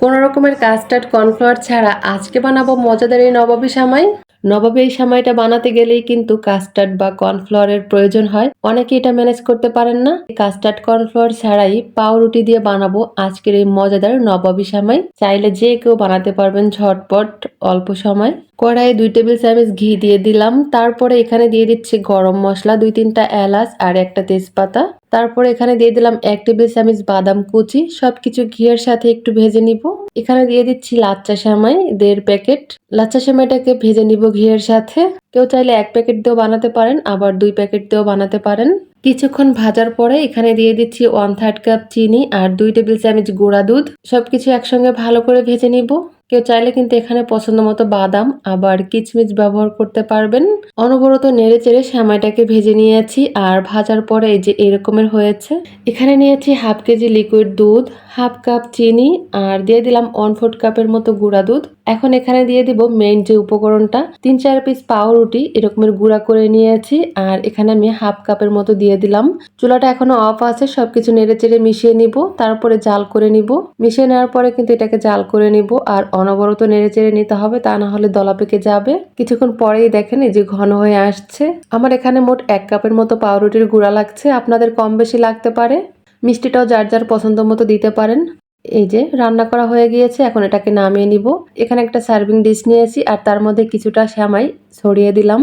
কোনো রকমের custard cornflour ছাড়া আজকে বানাবো মজাদার এই নবাবী সামাই। নবাবী এই সামাইটা বানাতে গেলেই কিন্তু কাস্টার্ড বা কর্নফ্লাওয়ারের প্রয়োজন হয়। অনেকে এটা ম্যানেজ করতে পারেন না। কাস্টার্ড কর্নফ্লাওয়ার ছাড়াই পাউরুটি দিয়ে বানাবো আজকের এই মজাদার নবাবী সামাই। চাইলে যে কেউ বানাতে পারবেন ঝটপট, অল্প সময়। কড়াইয়ে দুই টেবিল চামচ ঘি দিয়ে দিলাম। তারপরে এখানে দিয়ে দিচ্ছি গরম মশলা, দুই তিনটা এলাচ আর একটা তেজপাতা। তারপরে এখানে দিয়ে দিলাম এক টেবিল চামচ বাদাম কুচি, সবকিছু ঘিয়ের সাথে একটু ভেজে নিব। এখানে দিয়ে দিচ্ছি লাচ্চা সেমাই দেড় প্যাকেট। লাচ্চা সেমাইটাকে ভেজে নিব ঘিয়ের সাথে। কেউ চাইলে এক প্যাকেট দিয়েও বানাতে পারেন, আবার দুই প্যাকেট দিয়েও বানাতে পারেন। কিছুক্ষণ ভাজার পরে এখানে দিয়ে দিচ্ছি ওয়ান থার্ড কাপ চিনি আর দুই টেবিল চামচ গুঁড়া দুধ। সবকিছু একসঙ্গে ভালো করে ভেজে নিব। কেউ চাইলে কিন্তু এখানে পছন্দ মতো বাদাম, আবার কিচমিচ ব্যবহার করতে পারবেন। অনবরত নেড়ে চেড়ে সেমাইটাকে ভেজে নিয়েছি আর ভাজার পরে এই যে এরকমের হয়েছে, এখানে নিয়েছি হাফ কেজি লিকুইড দুধ, হাফ কাপ চিনি আর দিয়ে দিলাম ওয়ান ফোর্থ কাপের মতো গুঁড়া দুধ। এখন এখানে দিয়ে দিব মেইন যে উপকরণটা, তিন চার পিস পাউরুটি এরকমের গুঁড়া করে নিয়েছি, আর এখানে আমি হাফ কাপের মতো দিয়ে দিলাম। চুলাটা এখনও অফ আছে, সবকিছু নেড়ে চেড়ে মিশিয়ে নিব, তারপরে জাল করে নিব। মিশিয়ে নেওয়ার পরে কিন্তু এটাকে জাল করে নিব, আর অনবরত নেড়ে চেড়ে নিতে হবে, তা না হলে দলা পেকে যাবে। কিছুক্ষণ পরেই দেখেন এই যে ঘন হয়ে আসছে। আমার এখানে মোট এক কাপের মতো পাউরুটির গুঁড়া লাগছে, আপনাদের কম বেশি লাগতে পারে। মিষ্টিটাও যার যার পছন্দ মতো দিতে পারেন। এই যে রান্না করা হয়ে গিয়েছে, এখন এটাকে নামিয়ে নিব। এখানে একটা সার্ভিং ডিশ নিয়েছি আর তার মধ্যে কিছুটা শ্যামাই ছড়িয়ে দিলাম।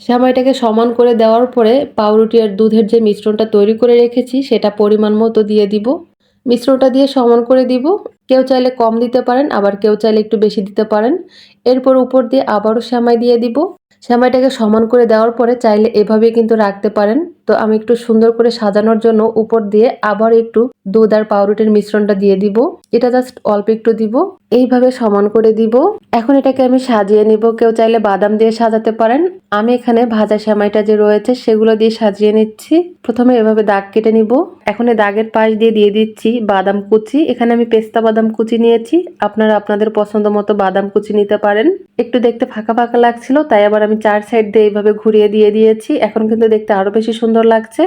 শ্যামাইটাকে সমান করে দেওয়ার পরে পাউরুটি আর দুধের যে মিশ্রণটা তৈরি করে রেখেছি, সেটা পরিমাণ মতো দিয়ে দিব। মিশ্রণটা দিয়ে সমান করে দিব। কেউ চাইলে কম দিতে পারেন, আবার কেউ চাইলে একটু বেশি দিতে পারেন। এরপর উপর দিয়ে আবারও শ্যামাই দিয়ে দিব। শ্যামাইটাকে সমান করে দেওয়ার পরে চাইলে এভাবে কিন্তু রাখতে পারেন। তো আমি একটু সুন্দর করে সাজানোর জন্য উপর দিয়ে আবার একটু দুধ আর পাউরুটির মিশ্রণটা দিয়ে দিব। এটা জাস্ট অল্প একটু দিব। এইভাবে সমান করে দিব। এখন এটাকে আমি সাজিয়ে নিব। কেউ চাইলে বাদাম দিয়ে সাজাতে পারেন। আমি এখানে ভাজা সেমাইটা যে রয়েছে, সেগুলো দিয়ে সাজিয়ে নিচ্ছি। প্রথমে এভাবে দাগ কেটে নিব। এখন দাগের পাশ দিয়ে দিয়ে দিচ্ছি বাদাম কুচি। এখানে আমি পেস্তা বাদাম কুচি নিয়েছি। আপনারা আপনাদের পছন্দ মতো বাদাম কুচি নিতে পারেন। একটু দেখতে ফাঁকা ফাঁকা লাগছিল, তাই আবার আমি চার সাইড দিয়ে এইভাবে ঘুরিয়ে দিয়ে দিয়েছি। এখন কিন্তু দেখতে আরও বেশি সুন্দর লাগছে।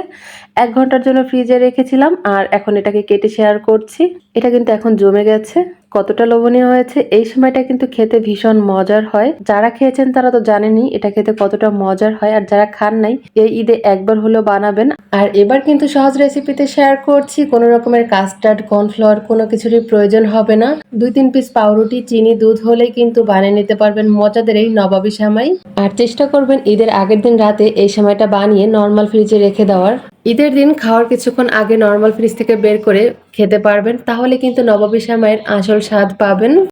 এক ঘণ্টার জন্য ফ্রিজে রেখেছিলাম আর এখন এটাকে কেটে শেয়ার করছি। এটা কিন্তু এখন জমে গেছে। কতটা লোভনীয় হয়েছে, এই সময়টা কিন্তু খেতে ভীষণ মজার হয়। যারা খেয়েছেন তারা তো জানেনই এটা খেতে কতটা মজার হয়, আর যারা খান নাই, এই ঈদে একবার হলেও বানাবেন। আর এবার কিন্তু সহজ রেসিপিতে শেয়ার করছি, কোনো রকমের কাস্টার্ড কর্নফ্লাওয়ার কোনো কিছুরই প্রয়োজন হবে না। দুই তিন পিস পাউরুটি, চিনি, দুধ হলেই কিন্তু বানিয়ে নিতে পারবেন মজাদের এই নবাবী সামাই। আর চেষ্টা করবেন ঈদের আগের দিন রাতে এই সময়টা বানিয়ে নর্মাল ফ্রিজে রেখে দেওয়ার। ঈদের দিন খাওয়ার কিছুক্ষণ আগে নর্মাল ফ্রিজ থেকে বের করে খেতে পারবেন, তাহলে কিন্তু নবাবী মায়ের আসল স্বাদ পাবেন